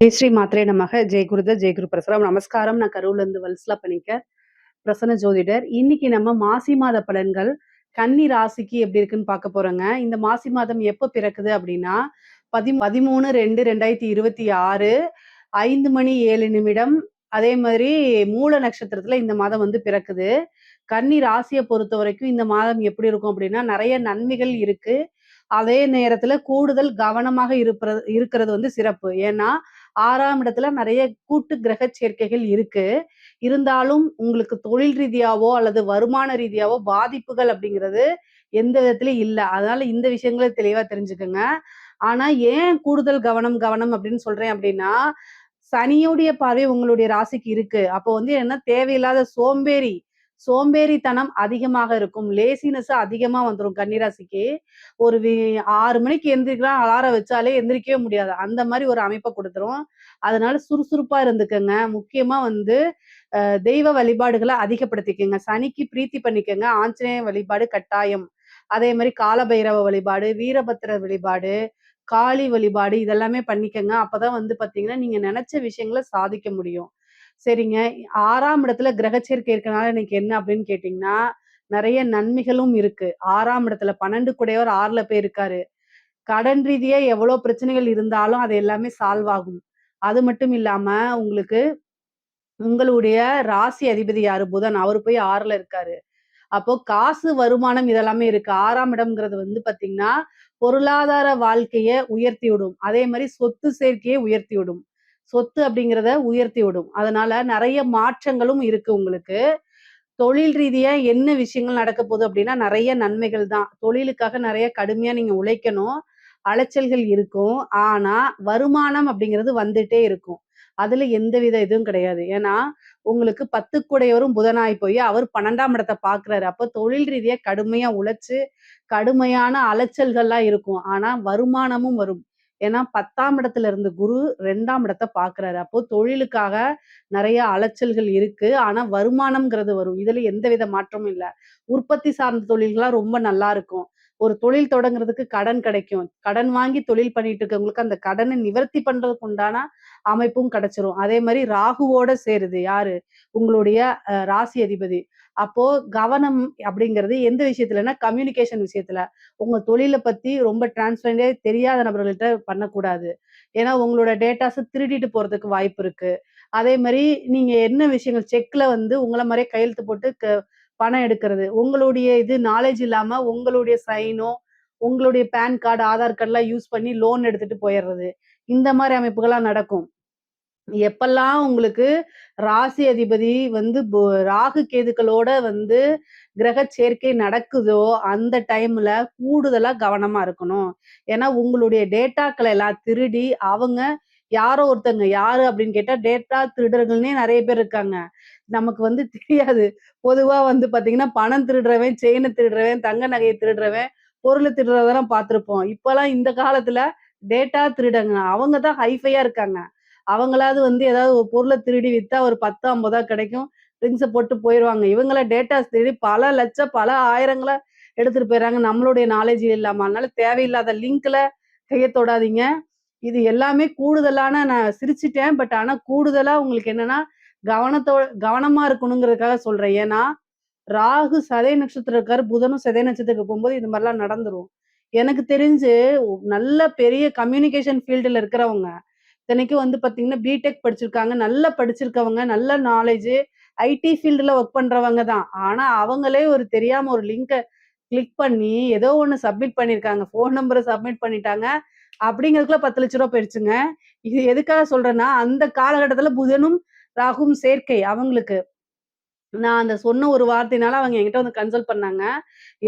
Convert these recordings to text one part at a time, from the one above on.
ஜெய் ஸ்ரீ மாத்திரை நமக. ஜெய் குருத ஜெய் குரு பிரசரம். நமஸ்காரம். நான் கரூர்ல இருந்து வல்ஸ்லா பண்ணிக்க பிரசன்ன ஜோதிடர். இன்னைக்கு நம்ம மாசி மாத பலன்கள் கன்னி ராசிக்கு எப்படி இருக்குன்னு பார்க்க போறோங்க. இந்த மாசி மாதம் எப்ப பிறக்குது அப்படின்னா பதி பதிமூணு ரெண்டு ரெண்டாயிரத்தி இருபத்தி ஆறு ஐந்து மணி ஏழு நிமிடம். அதே மாதிரி மூல நட்சத்திரத்துல இந்த மாதம் வந்து பிறக்குது. கன்னி ராசியை பொறுத்த வரைக்கும் இந்த மாதம் எப்படி இருக்கும் அப்படின்னா நிறைய நன்மைகள் இருக்கு. அதே நேரத்துல கூடுதல் கவனமாக இருப்பது இருக்கிறது வந்து சிறப்பு. ஏன்னா ஆறாம் இடத்துல நிறைய கூட்டு கிரக சேர்க்கைகள் இருக்கு. இருந்தாலும் உங்களுக்கு தொழில் ரீதியாவோ அல்லது வருமான ரீதியாவோ பாதிப்புகள் அப்படிங்கிறது எந்த விதத்துலயும் இல்லை. அதனால இந்த விஷயங்களை தெளிவா தெரிஞ்சுக்கோங்க. ஆனா ஏன் கூடுதல் கவனம் கவனம் அப்படின்னு சொல்றேன் அப்படின்னா சனியுடைய பார்வை உங்களுடைய ராசிக்கு இருக்கு. அப்போ வந்து என்ன? தேவையில்லாத சோம்பேறி சோம்பேறித்தனம் அதிகமாக இருக்கும். லேசினஸ் அதிகமா வந்துடும் கன்னிராசிக்கு. ஒரு வி- ஆறு மணிக்கு எந்திரிக்கலாம் அலாரம் வச்சாலே எந்திரிக்கவே முடியாது. அந்த மாதிரி ஒரு அமைப்பை கொடுத்துரும். அதனால சுறுசுறுப்பா இருந்துக்கங்க. முக்கியமா வந்து தெய்வ வழிபாடுகளை அதிகப்படுத்திக்கங்க. சனிக்கு பிரீத்தி பண்ணிக்கங்க. ஆஞ்சநேய வழிபாடு கட்டாயம். அதே மாதிரி காலபைரவ வழிபாடு வீரபத்திர வழிபாடு காளி வழிபாடு இதெல்லாமே பண்ணிக்கங்க. அப்பதான் வந்து பாத்தீங்கன்னா நீங்க நினைச்ச விஷயங்களை சாதிக்க முடியும். சரிங்க. ஆறாம் இடத்துல கிரகச்சேர்க்கை இருக்கனால இன்னைக்கு என்ன அப்படின்னு கேட்டீங்கன்னா நிறைய நன்மைகளும் இருக்கு. ஆறாம் இடத்துல பன்னெண்டு கூடையவர் ஆறுல போய் இருக்காரு கடன் ரீதியா எவ்வளவு பிரச்சனைகள் இருந்தாலும் அது எல்லாமே சால்வ் ஆகும். அது மட்டும் இல்லாம உங்களுக்கு உங்களுடைய ராசி அதிபதி யாரு? புதன். அவர் போய் ஆறுல இருக்காரு. அப்போ காசு வருமானம் இதெல்லாமே இருக்கு. ஆறாம் இடம்ங்கிறது வந்து பாத்தீங்கன்னா பொருளாதார வாழ்க்கையை உயர்த்தி விடும். அதே மாதிரி சொத்து சேர்க்கையை உயர்த்தி விடும். சொத்து அப்படிங்கிறத உயர்த்தி விடும். அதனால நிறைய மாற்றங்களும் இருக்கு உங்களுக்கு. தொழில் ரீதியா என்ன விஷயங்கள் நடக்க போகுது அப்படின்னா நிறைய நன்மைகள் தான். தொழிலுக்காக நிறைய கடுமையா நீங்க உழைக்கணும். அலைச்சல்கள் இருக்கும். ஆனா வருமானம் அப்படிங்கிறது வந்துட்டே இருக்கும். அதுல எந்தவித இதுவும் கிடையாது. ஏன்னா உங்களுக்கு பத்து கூடையவரும் புதனாய் போய் அவர் பன்னெண்டாம் இடத்தை பாக்குறாரு அப்ப தொழில் ரீதியா கடுமையா உழைச்சு கடுமையான அலைச்சல்கள்லாம் இருக்கும். ஆனா வருமானமும் வரும். ஏன்னா பத்தாம் இடத்துல இருந்து குரு ரெண்டாம் இடத்தை பாக்குறாரு அப்போ தொழிலுக்காக நிறைய அலைச்சல்கள் இருக்கு. ஆனா வருமானம்ங்கிறது வரும். இதுல எந்தவித மாற்றமும் இல்லை. உற்பத்தி சார்ந்த தொழில்கள்லாம் ரொம்ப நல்லா இருக்கும். ஒரு தொழில் தொடங்குறதுக்கு கடன் கிடைக்கும். கடன் வாங்கி தொழில் பண்ணிட்டு இருக்கவங்களுக்கு அந்த கடனை நிவர்த்தி பண்றதுக்கு உண்டான அமைப்பும் கிடைச்சிரும். அதே மாதிரி ராகுவோட சேருது. யாரு? உங்களுடைய ராசி அதிபதி. அப்போ கவனம் அப்படிங்கிறது எந்த விஷயத்துலன்னா கம்யூனிகேஷன் விஷயத்துல. உங்க தொழிலை பத்தி ரொம்ப டிரான்ஸ்பரண்டே தெரியாத நபர்கள்ட்ட பண்ணக்கூடாது. ஏன்னா உங்களோட டேட்டாஸ் திருடிட்டு போறதுக்கு வாய்ப்பு இருக்கு. அதே மாதிரி நீங்க என்ன விஷயங்கள் செக்ல வந்து உங்களை மாதிரியே கையெழுத்து போட்டு க- பணம் எடுக்கிறது. உங்களுடைய இது நாலேஜ் இல்லாம உங்களுடைய சைனோ உங்களுடைய பேன் கார்டு ஆதார் கார்டுலாம் யூஸ் பண்ணி லோன் எடுத்துட்டு போயிடுறது. இந்த மாதிரி அமைப்புகள்லாம் நடக்கும். எப்பெல்லாம் உங்களுக்கு ராசி அதிபதி வந்து ராகு கேதுக்களோட வந்து கிரக சேர்க்கை நடக்குதோ அந்த டைம்ல கூடுதலா கவனமா இருக்கணும். ஏன்னா உங்களுடைய டேட்டாக்களை எல்லாம் திருடி அவங்க யாரோ ஒருத்தங்க யாரு அப்படின்னு கேட்டா டேட்டா திருடர்கள்னே நிறைய பேர் இருக்காங்க. நமக்கு வந்து தெரியாது. பொதுவா வந்து பாத்தீங்கன்னா பணம் திருடுறவன் செயினை திருடுறவன் தங்க நகையை திருடுறவன் பொருளை திருடுறதெல்லாம் பார்த்துருப்போம். இப்பெல்லாம் இந்த காலத்துல டேட்டா திருடங்க அவங்க தான் ஹைஃபையா இருக்காங்க. அவங்களாவது வந்து ஏதாவது ஒரு பொருளை திருடி வித்தா ஒரு பத்து ஐம்பதா கிடைக்கும். ரிங்ஸை போட்டு போயிடுவாங்க. இவங்கள டேட்டாஸ் திருடி பல லட்சம் பல ஆயிரங்களை எடுத்துட்டு போயிடுறாங்க. நம்மளுடைய நாலேஜ் இல்லாம. அதனால தேவையில்லாத லிங்க்ல கையை தொடாதீங்க. இது எல்லாமே கூடுதலான நான் சிரிச்சிட்டேன். பட் ஆனா கூடுதலா உங்களுக்கு என்னன்னா கவனத்தோ கவனமா இருக்கணுங்கிறதுக்காக சொல்றேன். ஏன்னா ராகு சதய நட்சத்திரம் இருக்காரு. புதனும் சதய நட்சத்திரத்துக்கு போகும்போது இது மாதிரிலாம் நடந்துரும். எனக்கு தெரிஞ்சு நல்ல பெரிய கம்யூனிகேஷன் ஃபீல்டுல இருக்கிறவங்க இத்தனைக்கும் வந்து பார்த்தீங்கன்னா பிடெக் படிச்சிருக்காங்க. நல்லா படிச்சிருக்கவங்க நல்ல நாலேஜ் ஐடி ஃபீல்டில் ஒர்க் பண்றவங்க தான். ஆனால் அவங்களே ஒரு தெரியாமல் ஒரு லிங்கை கிளிக் பண்ணி ஏதோ ஒன்று சப்மிட் பண்ணியிருக்காங்க ஃபோன் நம்பரை சப்மிட் பண்ணிட்டாங்க. அப்படிங்கிறதுக்குள்ள பத்து லட்ச ரூபா போயிடுச்சுங்க இது எதுக்காக சொல்றேன்னா அந்த காலகட்டத்தில் புதனும் ராகும் சேர்க்கை அவங்களுக்கு. நான் அந்த சொன்ன ஒரு வார்த்தையினால அவங்க என்கிட்ட வந்து கன்சல்ட் பண்ணாங்க.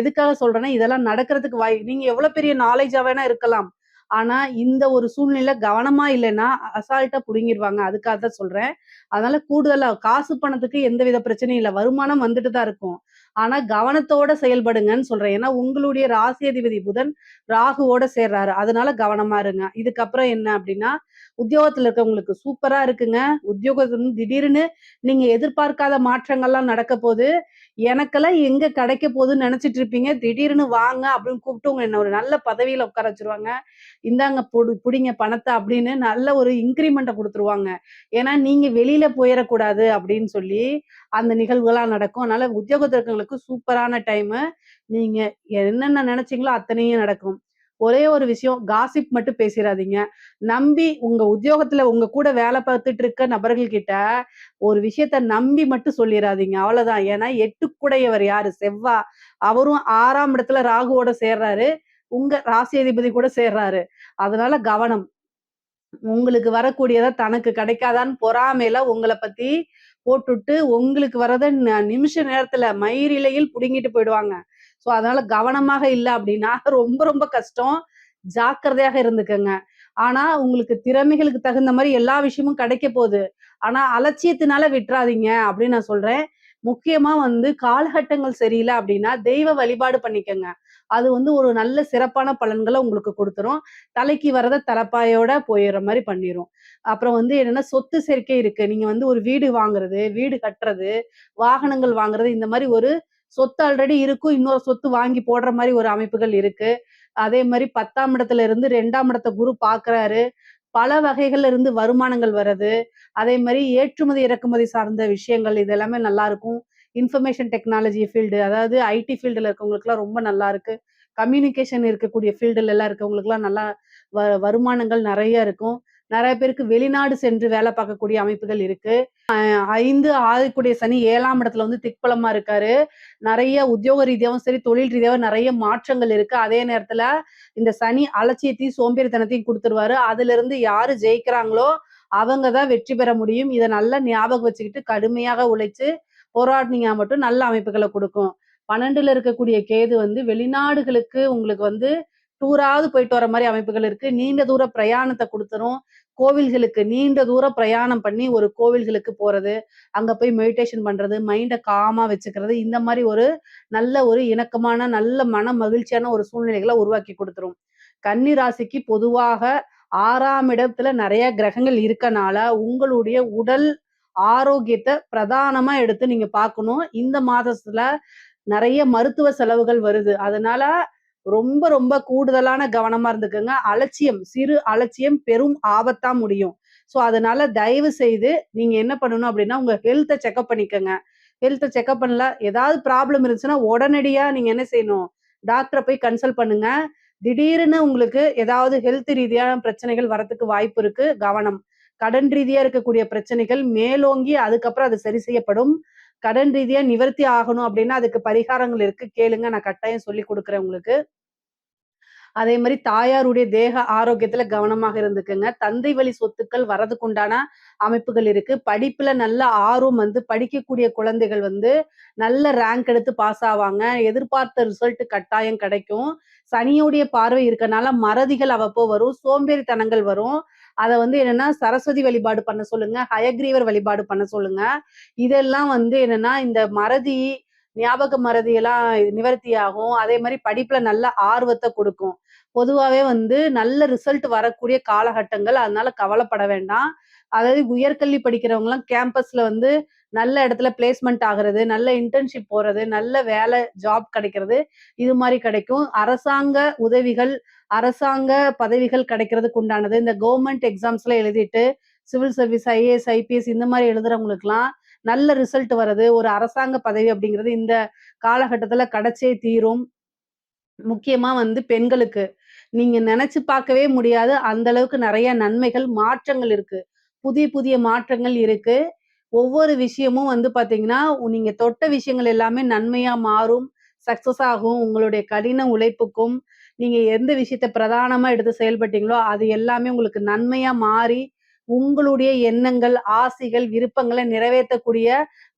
எதுக்காக சொல்றேன்னா இதெல்லாம் நடக்கிறதுக்கு வாய் நீங்க எவ்வளவு பெரிய நாலேஜா வேணா இருக்கலாம். ஆனா இந்த ஒரு சூழ்நிலை கவனமா இல்லைன்னா அசால்ட்டா புடுங்கிடுவாங்க அதுக்காக தான் சொல்றேன். அதனால கூடுதலா காசு பணத்துக்கு எந்த வித பிரச்சனையும் இல்லை. வருமானம் வந்துட்டு தான் இருக்கும். ஆனா கவனத்தோட செயல்படுங்கன்னு சொல்றேன். ஏன்னா உங்களுடைய ராசி அதிபதி புதன் ராகுவோட சேர்றாரு. அதனால கவனமா இருங்க. இதுக்கப்புறம் என்ன அப்படின்னா உத்தியோகத்துல இருக்கவங்களுக்கு சூப்பரா இருக்குங்க. உத்தியோகத்துல வந்து திடீர்னு நீங்க எதிர்பார்க்காத மாற்றங்கள்லாம் நடக்க போது. எனக்கெல்லாம் எங்க கிடைக்க போகுதுன்னு நினைச்சிட்டு இருப்பீங்க. திடீர்னு வாங்க அப்படின்னு கூப்பிட்டு உங்க என்ன ஒரு நல்ல பதவியில உட்கார வச்சிருவாங்க இந்தாங்க புடு புடிங்க பணத்தை அப்படின்னு நல்ல ஒரு இன்க்ரிமெண்ட்டை கொடுத்துருவாங்க ஏன்னா நீங்க வெளியில போயிடக்கூடாது அப்படின்னு சொல்லி அந்த நிகழ்வுகள்லாம் நடக்கும். அதனால உத்தியோகத்திற்கு சூப்பரான டைமு. நீங்க என்னென்ன நினைச்சீங்களோ அத்தனையும் நடக்கும். ஒரே ஒரு விஷயம் காசிப் மட்டும் பேசிடாதீங்க நம்பி உங்க உத்தியோகத்துல உங்க கூட வேலை பார்த்துட்டு இருக்க நபர்கள் கிட்ட ஒரு விஷயத்த நம்பி மட்டும் சொல்லிடாதீங்க அவ்வளவுதான் ஏன்னா 8க்குடையவர் யாரு? செவ்வா. அவரும் ஆறாம் இடத்துல ராகுவோட சேர்றாரு. உங்க ராசி அதிபதி கூட சேர்றாரு. அதனால கவனம். உங்களுக்கு வரக்கூடியதா தனக்கு கிடைக்காதான்னு பொறாமையில உங்களை பத்தி போட்டுட்டு, உங்களுக்கு வரத ந நிமிஷ நேரத்துல மயிரிலையில் புடுங்கிட்டு போயிடுவாங்க. ஸோ அதனால கவனமாக இல்லை அப்படின்னா ரொம்ப ரொம்ப கஷ்டம். ஜாக்கிரதையாக இருந்துக்கங்க. ஆனா உங்களுக்கு திறமைகளுக்கு தகுந்த மாதிரி எல்லா விஷயமும் கிடைக்க போகுது ஆனா அலட்சியத்தினால விட்டுறாதீங்க அப்படின்னு நான் சொல்றேன். முக்கியமா வந்து காலகட்டங்கள் சரியில்லை அப்படின்னா தெய்வ வழிபாடு பண்ணிக்கங்க. அது வந்து ஒரு நல்ல சிறப்பான பலன்களை உங்களுக்கு கொடுத்துரும் தலைக்கு வரத தலப்பாயோட போயிடுற மாதிரி பண்ணிரும். அப்புறம் வந்து என்னன்னா சொத்து சேர்க்கை இருக்கு. நீங்க வந்து ஒரு வீடு வாங்குறது, வீடு கட்டுறது, வாகனங்கள் வாங்குறது இந்த மாதிரி ஒரு சொத்து ஆல்ரெடி இருக்கும். இன்னொரு சொத்து வாங்கி போடுற மாதிரி ஒரு அமைப்புகள் இருக்கு. அதே மாதிரி பத்தாம் இடத்துல இருந்து ரெண்டாம் இடத்த குரு பாக்குறாரு பல வகைகள்ல இருந்து வருமானங்கள் வர்றது அதே மாதிரி ஏற்றுமதி, இறக்குமதி சார்ந்த விஷயங்கள் இது எல்லாமே நல்லாருக்கும். இன்ஃபர்மேஷன் டெக்னாலஜி ஃபீல்டு அதாவது ஐடி ஃபீல்டில் இருக்கவங்களுக்குலாம் ரொம்ப நல்லா இருக்கு. கம்யூனிகேஷன் இருக்கக்கூடிய ஃபீல்டுலலாம் இருக்கவங்களுக்குலாம் நல்லா வ வருமானங்கள் நிறைய இருக்கும். நிறைய பேருக்கு வெளிநாடு சென்று வேலை பார்க்கக்கூடிய அமைப்புகள் இருக்கு. ஐந்து 5, 6க்குடைய சனி ஏழாம் இடத்துல வந்து திக்பலமா இருக்காரு. நிறைய உத்தியோக ரீதியாகவும் சரி, தொழில் ரீதியாகவும் நிறைய மாற்றங்கள் இருக்கு. அதே நேரத்துல இந்த சனி அலட்சியத்தையும், சோம்பேறித்தனத்தையும் கொடுத்துருவாரு அதுல இருந்து யாரு ஜெயிக்கிறாங்களோ, அவங்க தான் வெற்றி பெற முடியும். இதை நல்லா ஞாபகம் வச்சுக்கிட்டு கடுமையாக உழைச்சு போராடினீங்க மட்டும் நல்ல அமைப்புகளை கொடுக்கும். பன்னெண்டுல இருக்கக்கூடிய கேது வந்து வெளிநாடுகளுக்கு உங்களுக்கு வந்து டூராவது போயிட்டு வர மாதிரி அமைப்புகள் இருக்கு. நீண்ட தூர பிரயாணத்தை கொடுத்துரும். கோவில்களுக்கு நீண்ட தூர பிரயாணம் பண்ணி ஒரு கோவில்களுக்கு போறது, அங்க போய் மெடிடேஷன் பண்றது, மைண்டை காமா வச்சுக்கிறது, இந்த மாதிரி ஒரு நல்ல ஒரு இணக்கமான, நல்ல மன மகிழ்ச்சியான ஒரு சூழ்நிலைகளை உருவாக்கி கொடுத்துரும். கன்னி ராசிக்கு பொதுவாக ஆறாம் இடத்துல நிறைய கிரகங்கள் இருக்கனால, உங்களுடைய உடல் ஆரோக்கியத்தை பிரதானமா எடுத்து நீங்க பார்க்கணும். இந்த மாதத்துல நிறைய மருத்துவ செலவுகள் வருது. அதனால ரொம்ப ரொம்ப கூடுதலான கவனமா இருந்துக்கோங்க அலட்சியம், சிறு அலட்சியம் பெரும் ஆபத்தா முடியும். ஸோ அதனால தயவு செய்து நீங்க என்ன பண்ணணும் அப்படின்னா உங்க ஹெல்த்தை செக்கப் பண்ணிக்கோங்க ஹெல்த்தை செக்கப் பண்ணல ஏதாவது ப்ராப்ளம் இருந்துச்சுன்னா, உடனடியா நீங்க என்ன செய்யணும்? டாக்டரை போய் கன்சல்ட் பண்ணுங்க. திடீர்னு உங்களுக்கு ஏதாவது ஹெல்த் ரீதியான பிரச்சனைகள் வரத்துக்கு வாய்ப்பு இருக்கு. கவனம். கடன் ரீதியா இருக்கக்கூடிய பிரச்சனைகள் மேலோங்கி அதுக்கப்புறம் அது சரி செய்யப்படும். கடன் ரீதியா நிவர்த்தி ஆகணும் அப்படின்னா அதுக்கு பரிகாரங்கள் இருக்கு. கேளுங்க. நான் கட்டாயம் சொல்லிக் கொடுக்குறேன் உங்களுக்கு. அதே மாதிரி தாயாருடைய தேக ஆரோக்கியத்துல கவனமாக இருந்துக்குங்க தந்தை வழி சொத்துக்கள் வர்றதுக்கு உண்டான அமைப்புகள் இருக்கு. படிப்புல நல்ல ஆர்வம் வந்து படிக்கக்கூடிய குழந்தைகள் வந்து நல்ல ரேங்க் எடுத்து பாஸ் ஆவாங்க. எதிர்பார்த்த ரிசல்ட் கட்டாயம் கிடைக்கும். சனியுடைய பார்வை இருக்கனால மறதிகள் அவ்வப்போ வரும். சோம்பேறித்தனங்கள் வரும். அதை வந்து என்னன்னா, சரஸ்வதி வழிபாடு பண்ண சொல்லுங்க. ஹயக்ரீவர் வழிபாடு பண்ண சொல்லுங்க. இதெல்லாம் வந்து என்னன்னா, இந்த மறதி, ஞாபக மறதியெல்லாம் நிவர்த்தி ஆகும். அதே மாதிரி படிப்புல நல்ல ஆர்வத்தை கொடுக்கும் பொதுவாகவே வந்து நல்ல ரிசல்ட் வரக்கூடிய காலகட்டங்கள். அதனால கவலைப்பட வேண்டாம். அதாவது உயர்கல்வி படிக்கிறவங்கலாம் கேம்பஸ்ல வந்து நல்ல இடத்துல பிளேஸ்மெண்ட் ஆகுறது, நல்ல இன்டர்ன்ஷிப் போறது, நல்ல வேலை ஜாப் கிடைக்கிறது, இது மாதிரி கிடைக்கும். அரசாங்க உதவிகள், அரசாங்க பதவிகள் கிடைக்கிறதுக்கு உண்டானது. இந்த கவர்மெண்ட் எக்ஸாம்ஸ்ல எழுதிட்டு, சிவில் சர்வீஸ், ஐஏஎஸ், ஐபிஎஸ் இந்த மாதிரி எழுதுறவங்களுக்குலாம் நல்ல ரிசல்ட் வரது. ஒரு அரசாங்க பதவி அப்படிங்கிறது இந்த காலகட்டத்துல கிடைச்சே தீரும். முக்கியமா வந்து பெண்களுக்கு. நீங்க நினைச்சு பார்க்கவே முடியாது அந்த அளவுக்கு நிறைய நன்மைகள், மாற்றங்கள் இருக்கு. புதிய புதிய மாற்றங்கள் இருக்கு. ஒவ்வொரு விஷயமும் வந்து பார்த்தீங்கன்னா, நீங்க தொட்ட விஷயங்கள் எல்லாமே நன்மையா மாறும். சக்சஸ் ஆகும். உங்களுடைய கடின உழைப்புக்கும், நீங்க எந்த விஷயத்த பிரதானமா எடுத்து செயல்பட்டீங்களோ, அது எல்லாமே உங்களுக்கு நன்மையா மாறி, உங்களுடைய எண்ணங்கள், ஆசைகள், விருப்பங்களை நிறைவேற்றக்கூடிய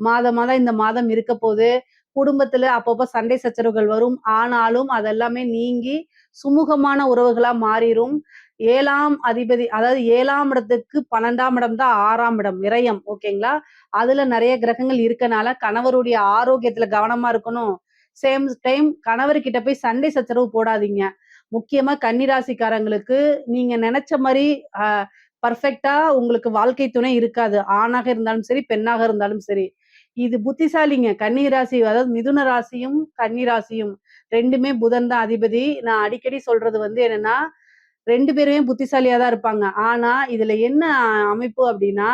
மாதமா இந்த மாதம் இருக்க போது. குடும்பத்துல அப்பப்போ சண்டை சச்சரவுகள் வரும். ஆனாலும் அதெல்லாமே நீங்கி சுமூகமான உறவுகளா மாறிடும் ஏழாம் அதிபதி அதாவது ஏழாம் இடத்துக்கு 12ஆம் இடம் தான் ஆறாம் இடம் விரயம். ஓகேங்களா? அதுல நிறைய கிரகங்கள் இருக்கனால கணவருடைய ஆரோக்கியத்துல கவனமா இருக்கணும். சேம் டைம் கணவர்கிட்ட போய் சண்டை சச்சரவு போடாதீங்க. முக்கியமா கன்னிராசிக்காரங்களுக்கு நீங்க நினைச்ச மாதிரி பர்ஃபெக்டா உங்களுக்கு வாழ்க்கை துணை இருக்காது. ஆணாக இருந்தாலும் சரி, பெண்ணாக இருந்தாலும் சரி. இது புத்திசாலிங்க. கன்னி ராசி அதாவது மிதுன ராசியும், கன்னி ராசியும் ரெண்டுமே புதன் தான் அதிபதி. நான் அடிக்கடி சொல்றது வந்து என்னன்னா, ரெண்டு பேருமே புத்திசாலியா தான் இருப்பாங்க. ஆனா, இதுல என்ன அமைப்பு அப்படின்னா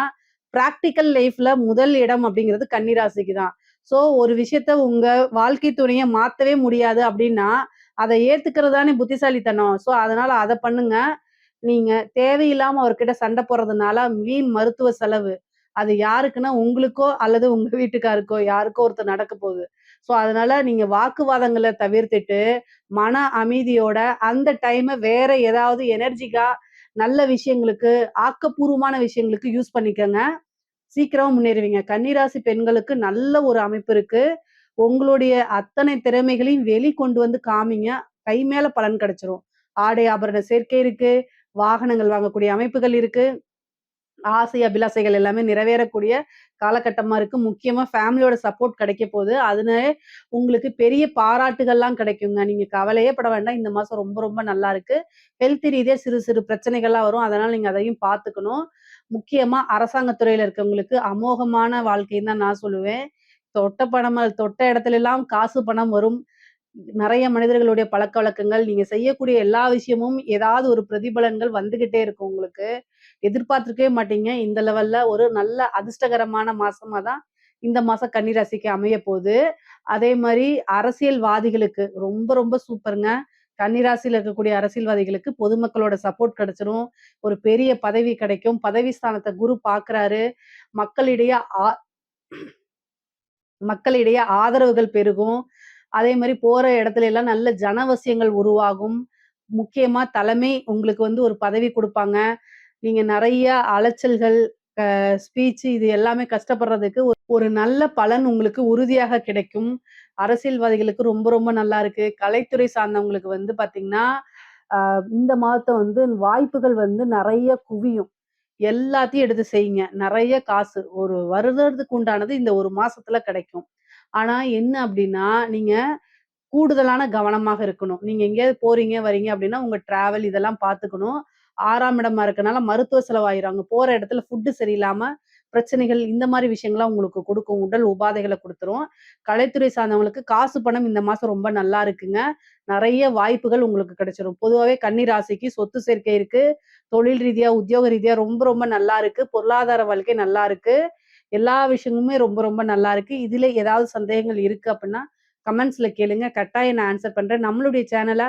பிராக்டிக்கல் லைஃப்ல முதல் இடம் அப்படிங்கிறது கன்னிராசிக்கு தான். ஸோ ஒரு விஷயத்த உங்க வாழ்க்கை துணைய மாத்தவே முடியாது அப்படின்னா அதை ஏத்துக்கிறது தானே புத்திசாலித்தனம். ஸோ அதனால அதை பண்ணுங்க. நீங்க தேவையில்லாம அவர்கிட்ட சண்டை போடுறதுனால வீண் மருத்துவ செலவு. அது யாருக்குன்னா, உங்களுக்கோ அல்லது உங்க வீட்டுக்காருக்கோ யாருக்கோ ஒருத்தர் நடக்க போகுது. ஸோ அதனால நீங்க வாக்குவாதங்களை தவிர்த்துட்டு, மன அமைதியோட அந்த டைமை வேற ஏதாவது எனர்ஜிக்கா நல்ல விஷயங்களுக்கு, ஆக்கப்பூர்வமான விஷயங்களுக்கு யூஸ் பண்ணிக்கோங்க சீக்கிரமா முன்னேறுவீங்க. கன்னிராசி பெண்களுக்கு நல்ல ஒரு அமைப்பு இருக்கு. உங்களுடைய அத்தனை திறமைகளையும் வெளிக்கொண்டு வந்து காமிங்க. கை மேல பலன் கிடைச்சிரும். ஆடை ஆபரண சேர்க்கை இருக்கு. வாகனங்கள் வாங்கக்கூடிய அமைப்புகள் இருக்கு. ஆசை, அபிலாசைகள் எல்லாமே நிறைவேறக்கூடிய காலகட்டமா இருக்கு. முக்கியமா ஃபேமிலியோட சப்போர்ட் கிடைக்க போகுது அதனால உங்களுக்கு பெரிய பாராட்டுகள்லாம் கிடைக்குங்க. நீங்க கவலையே பட வேண்டாம். இந்த மாசம் ரொம்ப ரொம்ப நல்லா இருக்கு. ஹெல்த் ரீதியா சிறு சிறு பிரச்சனைகள்லாம் வரும். அதனால நீங்க அதையும் பார்த்துக்கணும். முக்கியமா அரசாங்க துறையில இருக்கவங்களுக்கு அமோகமான வாழ்க்கைன்னு தான் நான் சொல்லுவேன். தொட்ட பணம் தொட்ட இடத்துல எல்லாம் காசு, பணம் வரும். நிறைய மனிதர்களுடைய பழக்க வழக்கங்கள் நீங்க செய்யக்கூடிய எல்லா விஷயமும் ஏதாவது ஒரு பிரதிபலன்கள் வந்துகிட்டே இருக்கும் உங்களுக்கு. எதிர்பார்த்திருக்கவே மாட்டீங்க. இந்த லெவல்ல ஒரு நல்ல அதிர்ஷ்டகரமான மாசமா தான் இந்த மாசம் கன்னி ராசிக்கு போகுது அதே மாதிரி அரசியல்வாதிகளுக்கு ரொம்ப ரொம்ப சூப்பர்ங்க. கன்னி ராசியில இருக்கக்கூடிய அரசியல்வாதிகளுக்கு பொதுமக்களோட சப்போர்ட் கிடைச்சிரும். ஒரு பெரிய பதவி கிடைக்கும். பதவி ஸ்தானத்தை குரு பாக்குறாரு மக்களிடையே ஆ மக்களிடையே ஆதரவுகள் பெருகும். அதே மாதிரி போற இடத்துல எல்லாம் நல்ல ஜனவசியங்கள் உருவாகும். முக்கியமா தலைமை உங்களுக்கு வந்து ஒரு பதவி கொடுப்பாங்க நீங்க நிறைய அலைச்சல்கள், ஸ்பீச் இது எல்லாமே கஷ்டப்படுறதுக்கு ஒரு நல்ல பலன் உங்களுக்கு உறுதியாக கிடைக்கும். அரசியல்வாதிகளுக்கு ரொம்ப ரொம்ப நல்லா இருக்கு. கலைத்துறை சார்ந்தவங்களுக்கு வந்து பாத்தீங்கன்னா இந்த மாதத்தை வந்து வாய்ப்புகள் வந்து நிறைய குவியும். எல்லாத்தையும் எடுத்து செய்யுங்க. நிறைய காசு ஒரு வருடத்துக்கு உண்டானது இந்த ஒரு மாசத்துல கிடைக்கும். ஆனா என்ன அப்படின்னா நீங்க கூடுதலான கவனமாக இருக்கணும். நீங்க எங்கேயாவது போறீங்க, வரீங்க அப்படின்னா உங்க டிராவல் இதெல்லாம் பார்த்துக்கணும். ஆறாம் இடமா இருக்கனால மருத்துவ செலவாயிரும். அங்க போற இடத்துல ஃபுட்டு சரியில்லாம பிரச்சனைகள் இந்த மாதிரி விஷயங்கள்லாம் உங்களுக்கு கொடுக்கும் உடல் உபாதைகளை கொடுத்துரும் கலைத்துறை சார்ந்தவங்களுக்கு காசு, பணம் இந்த மாசம் ரொம்ப நல்லா இருக்குங்க. நிறைய வாய்ப்புகள் உங்களுக்கு கிடைச்சிரும். பொதுவாகவே கன்னி ராசிக்கு சொத்து சேர்க்கை இருக்கு. தொழில் ரீதியா, உத்தியோக ரீதியா ரொம்ப ரொம்ப நல்லா இருக்கு. பொருளாதார வாழ்க்கை நல்லா இருக்கு. எல்லா விஷயமுமே ரொம்ப ரொம்ப நல்லா இருக்கு. இதுல ஏதாவது சந்தேகங்கள் இருக்கு அப்படின்னா கமெண்ட்ஸ்ல கேளுங்க. கட்டாயம் நான் ஆன்சர் பண்றேன். நம்மளுடைய சேனலை